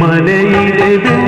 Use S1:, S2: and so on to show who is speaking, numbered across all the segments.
S1: மலையிலே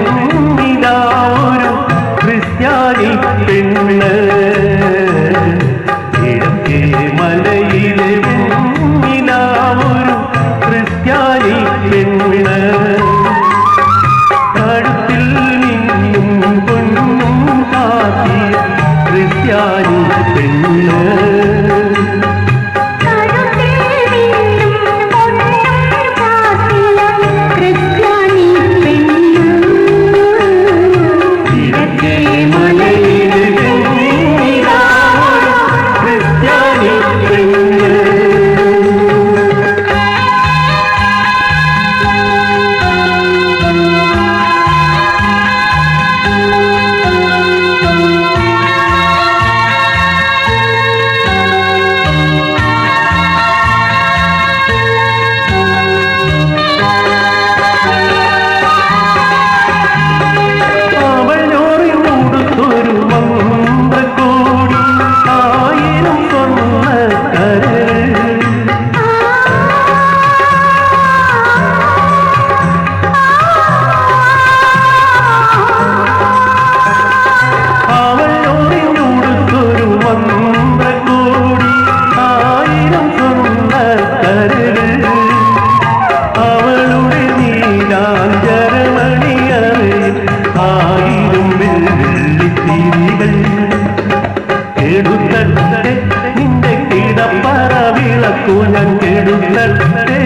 S1: மனது தட்டே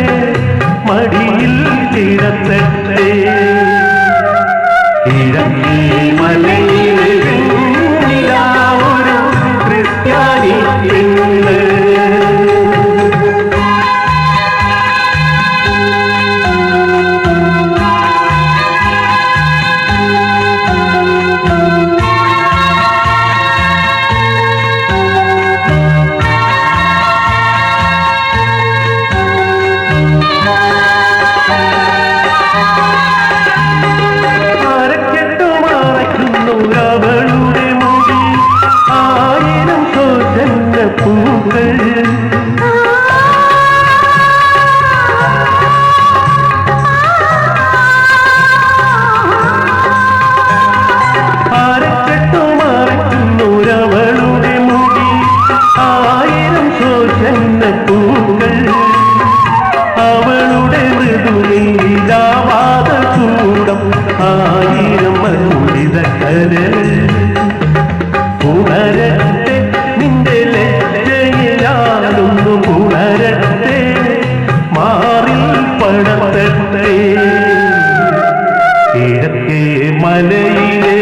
S1: மடியில் திறத்தட்டே இழந்தே மலையே മലയിലെ